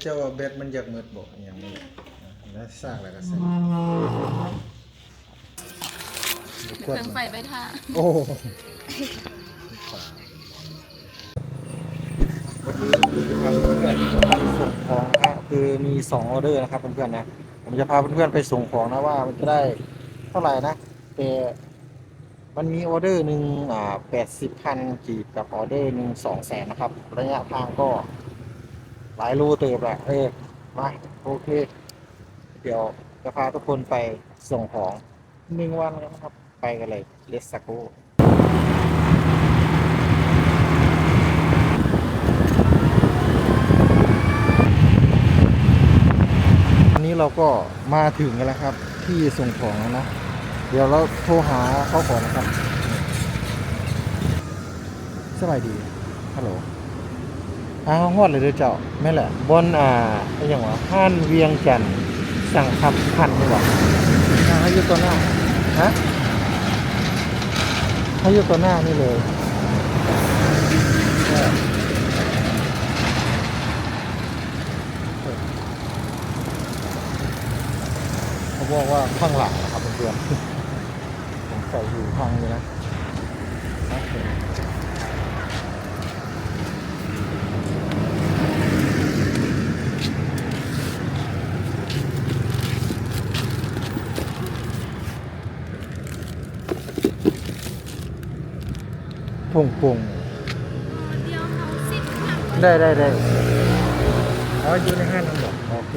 เจ้าว่าแบตมันอยากมืดบ่อหย่างนี้แล้วสร้างแล้วก็ใส่เครื่องไฟไปท่าโอ้ส่งของนะคือมีสองออเดอร์นะครับเพื่อนๆนะผมจะพาเพื่อนๆไปส่งของนะว่ามันจะได้เท่าไหร่นะแต่มันมีออเดอร์หนึ่งอ่าแปดสิบพันกีบกับออเดอร์หนึ่งสองแสนนะครับ ระยะทางก็ หลายรูเติบแหละเออมาโอเค เดี๋ยวจะพาทุกคนไปส่งของหนึ่งวันแล้วนะครับ ไปกันเลยเลสโกอันนี้เราก็มาถึงกันแล้วครับ ที่ส่งของนะ เดี๋ยวเราโทรหาเขาก่อนนะครับ สบายดีฮัลโหลาวฮอดเลยเด้อเจ้าแม่นแหละบนอ่าไอ้หยังวะห้านเวียงจันทน์สั่งขับพันนี่หว่าอ่าให้อยู่ตัวหน้าฮะให้อยู่ตัวหน้านี่เลยเออเขาบอกว่าข้างหลังนะครับเพื่อนๆผมใส่อยู่ข้างนี้นะโอเค พ งพงเดียวเขาสิบครั้งได้ได้ได้อ๋ออยู่ในห้างนั่นเหรอโอเค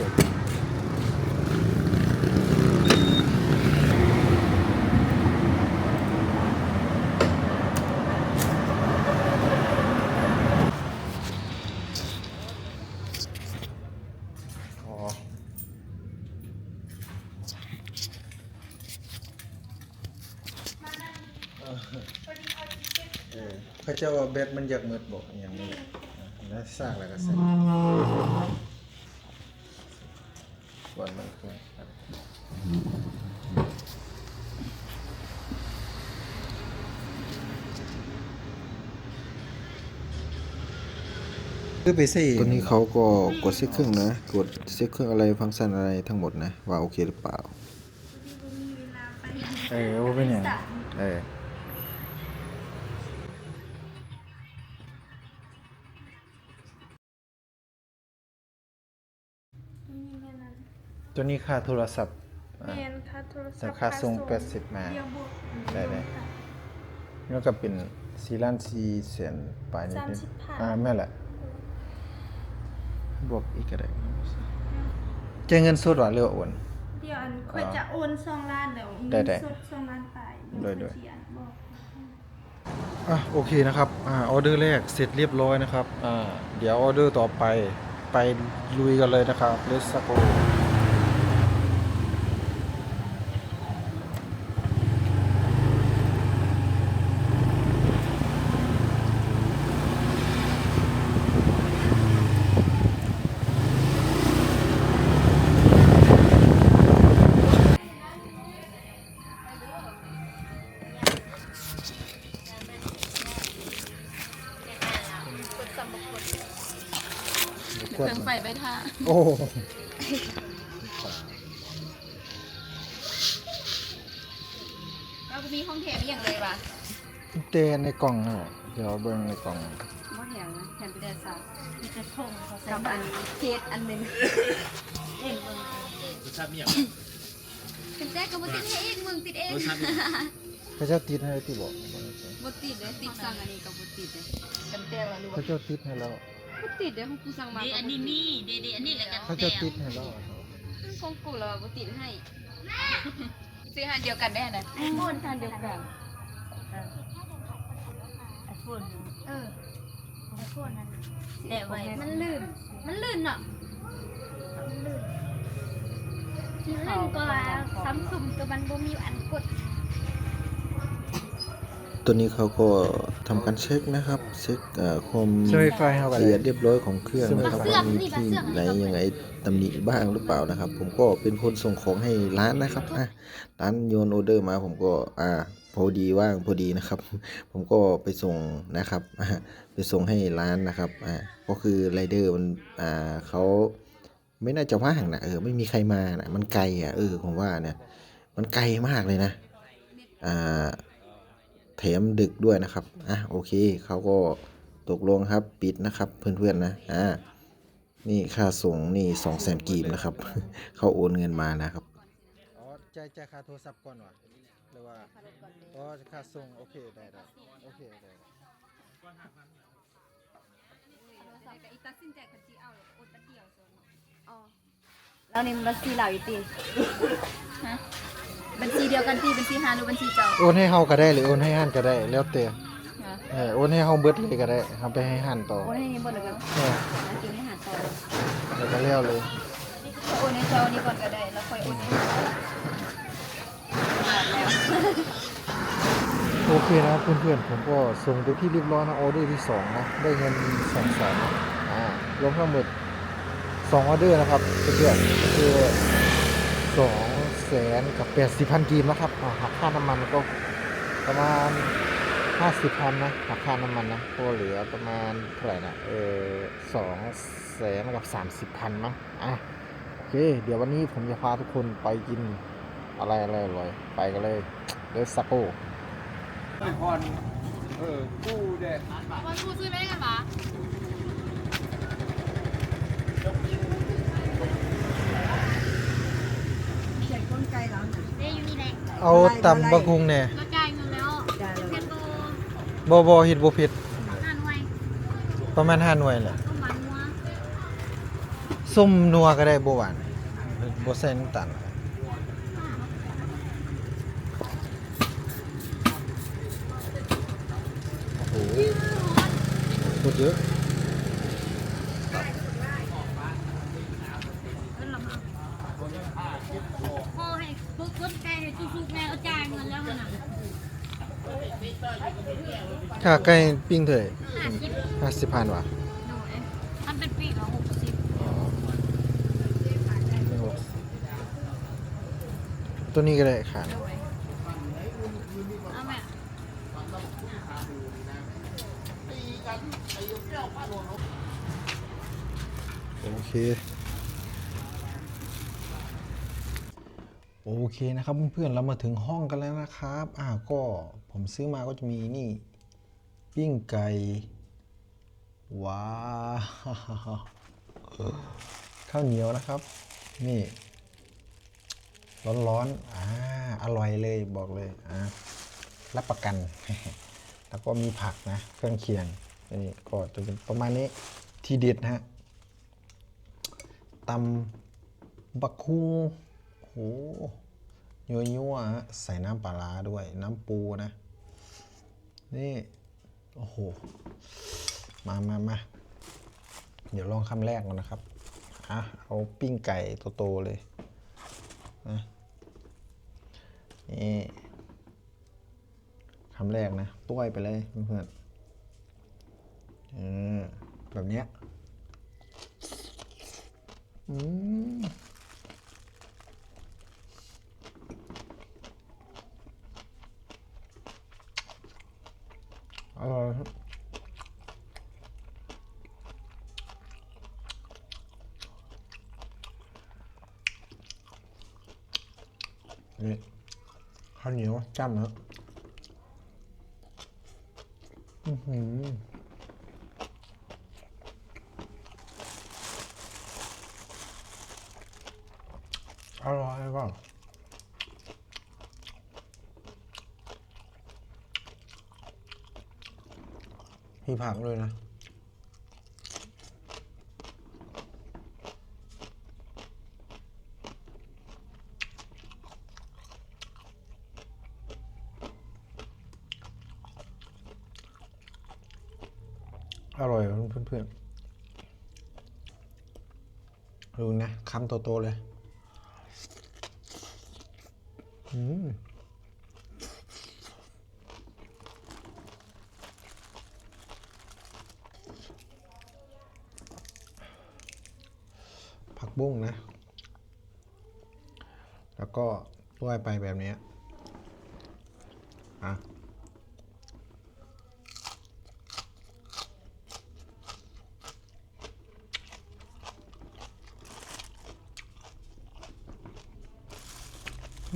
อ๋อ เออพระเจ้าว่าแบตมันอยากมืดบ่อย่างนี้แล้วสร้างแล้วก็ใส่ก่อนมันควรครับคือไปใส่ตัวนี้เขาก็กดเซ็ตเครื่องนะ กดเซ็ตเครื่องอะไรฟังก์ชันอะไรทั้งหมดนะ ว่าโอเคหรือเปล่า เออว่าเป็นอย่างเออ ตัวนี้ค่าโทรศัพท์อ่าเรียนค่าโทรศัแต่พท์ค่าส่งแปดสิบมาเดียวบวกได้ได้ แล้วก็เป็นสี่ล้านสี่แสนปลายนิดสามนึงสิบพันอ่าแม่นแหละ บวกอีกก็ได้แจ้งเงินสดหรือเรือว่าโอน เดี๋ยวอันค่อยจะโอนสองล้านเดี๋ยวได้เงินได้สดสองล้านไปได้ได้เขียนบอก อะโอเคนะครับอ่าออเดอร์แรกเสร็จเรียบร้อยนะครับอ่าเดี๋ยวออเดอร์ต่อไปไปลุยกันเลยนะครับเลสโก เคเครื่องไฟไปท่าโอ้เรามีห้องแถมอย่างเลยว่ะเตนในกล่องนะเดี๋ยวเบิ่งในกล่องบ่แถมนะแถมไปได้สาวมีกระทงเขากับอันเคสอันหนึงเอ็มมึงรสชาติเมี่ยงเป็นแจ๊กก็บ่ติดให้เองมึงติดเองรสชาติเมี่ยงพระเจ้าติดให้ที่บอกบ่ติดเลยติดสั่งอันนี้ก็บ่ติดเลยกันแต่ว่ารู้พระเจ้าติดให้แล้ว บ่ติดเลยของกูสั่งมานี่อันนี้นี่เดเดอันนี้แหละกันพระเจ้าติดให้แล้วของกูแล้วบ่ติดให้ซื้อหันเดียวกันได้นะไอโฟนหันเดียวกันไอโฟนเออไอโฟนนั่นแต่ไว้มันลื่น มันลื่นเนาะมันลื่นลื่นกว่าซัมซุงตัวมันบ่มีอันกด ตัวนี้เขาก็ทำการเช็คนะครับ เช็คเอ่อความใช้ไฟฟ้าเข้าไปละเอียดเรียบร้อยของเครื่องนะครับเสื่อว่ามมีนี่ที่เสื่อมไหนยังไงตำหนิบ้างหรือเปล่านะครับ ผมก็เป็นคนส่งของให้ร้านนะครับอะร้านโยนออเดอร์มาผมก็อ่าพอดีว่างพอดีนะครับ ผมก็ไปส่งนะครับอะไปส่งให้ร้านนะครับอ่าก็คือไรเดอร์มันอ่าเขาไม่น่าจะว่างนะเออไม่มีใครมานะมันไกลอะเออผมว่าเนี่ยมันไกลมากเลยนะ อ่า แถมดึกด้วยนะครับ อะโอเคเขาก็ตกลงครับปิดนะครับเพื่อนๆนะอ่านี่ค่าส่งนี่สองแสนกีบนะครับ เขาโอนเงินมานะครับอ๋อจ่ายจ่ายค่าโทรศัพท์ก่อนวะหรือว่าอ๋อค่าส่งโอเคได้ได้โอเคได้ได้เรานี่มันบัญชีเราอยู่ตีฮะ บัญชีเดียวกันตีบัญชีฮาหรือบัญชีเจ้าโอนให้เฮาก็ได้หรือโอนให้ฮั่นก็ได้แล้วแต่ฮะเออโอนให้เฮาเบิดเลยก็ได้เฮาไปให้ฮั่นต่อโอนให้หมดเลยกันเออแล้วกินให้หาต่อแล้วก็แล้วเลยโอนให้เจ้านี่ก่อนก็ได้แล้วค่อยโอนให้หาต่อแล้วโอเคนะครับเพื่อนๆผมก็ส่งไปที่เรียบร้อยนะออเดอร์ที่สองนะได้เงินสองแสนอ่ารวมทั้งหมดสองออเดอร์นะครับเพื่อนๆก็คือสอง แสนกับแปดสิบพันกีบนะครับอ่าหักค่าน้ำมันก็ประมาณห้าสิบพันนะหักค่าน้ำมันนะก็เหลือประมาณเท่าไหร่นะเออสองแสนกับสามสิบพันมั้งอะโอเค เดี๋ยววันนี้ผมจะพาทุกคนไปกินอะไรอะไรอร่อยๆไปกันเลยเลสซัปโปวันพูดซื้อไม่ได้กันปะ ใส่ก้นไก่ แล้วนะเด้อยู่นี่แหละเอาตำบะกุงเนี่ยกระจายเงินแล้วได้เลยเพชรโตบ่บ่เฮ็ดบ่ผ็ดห้าหน่วยประมาณ5หน่วยแหละต้มมันงัวส้มนัวก็ได้บ่หวานบ่ใส่น้ำตาลโอ้โหพูดเยอะ พ่อให้ปุ๊บปุ๊บไก่ให้ทุกๆแม่เอาจ่ายเงินแล้วมันอะ ค่าไก่ปิ้งเท่าไหร่ห้าสิบ50พันว่ะหน่วยมันเป็นปีละหกสิบตัวนี้ก็ได้ขาดเอาแม่โอเค โอเคนะครับเพื่อนๆเรามาถึงห้องกันแล้วนะครับ อ่าก็ผมซื้อมาก็จะมีนี่ ปิ้งไก่ ว้าว ข้าวเหนียวนะครับ นี่ ร้อนๆ อ่า อร่อยเลยบอกเลย อ่า รับประกัน แล้วก็มีผักนะ เครื่องเคียง นี่ก็จะเป็นประมาณนี้ ทีเด็ดนะฮะตำบักคุงโหยัวยัวๆฮะใส่น้ำปลาร้าด้วย น้ำปูนะ นี่ โอ้โห มามามาเดี๋ยวลองคำแรกก่อนนะครับ อะ เอาปิ้งไก่โตๆเลยนะนี่คำแรกนะต้วยไปเลยเพื่อนๆเออแบบเนี้ยอืมอร่อยครับนี่ข้าว เหนียวจ้ำนะอือหืออร่อยป่ะมีผักด้วยนะ อร่อยเพื่อนๆดูนะคำโต ๆ เลย อืมผักบุ้งนะ แล้วก็ต้วยไปแบบนี้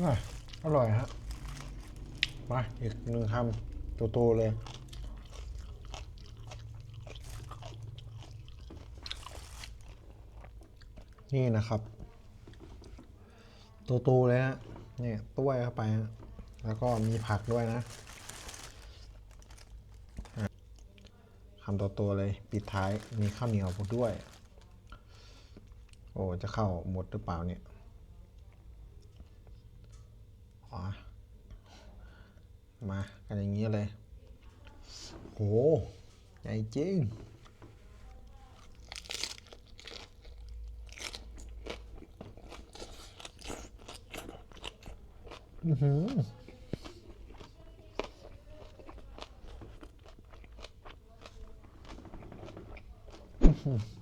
อะอร่อยฮะ มาอีกหนึ่งคำโตๆเลย นี่นะครับ โตๆเลยฮะเนี่ยต้วยเข้าไปฮะแล้วก็มีผักด้วยนะอะคำโตๆเลยปิดท้ายมีข้าวเหนียวด้วย โอ้ จะเข้าหมดหรือเปล่าเนี่ย อ๋อมากันอย่างนี้เลยโหใหญ่จริงอือหืออื้อหือ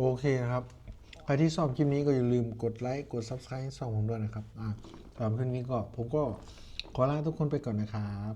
โอเคนะครับ ใครที่ชอบคลิปนี้ก็อย่าลืมกดไลค์ กด Subscribe ให้ช่องผมด้วยนะครับอ่าสำหรับคลิปนี้ก็ผมก็ขอลาทุกคนไปก่อนนะครับ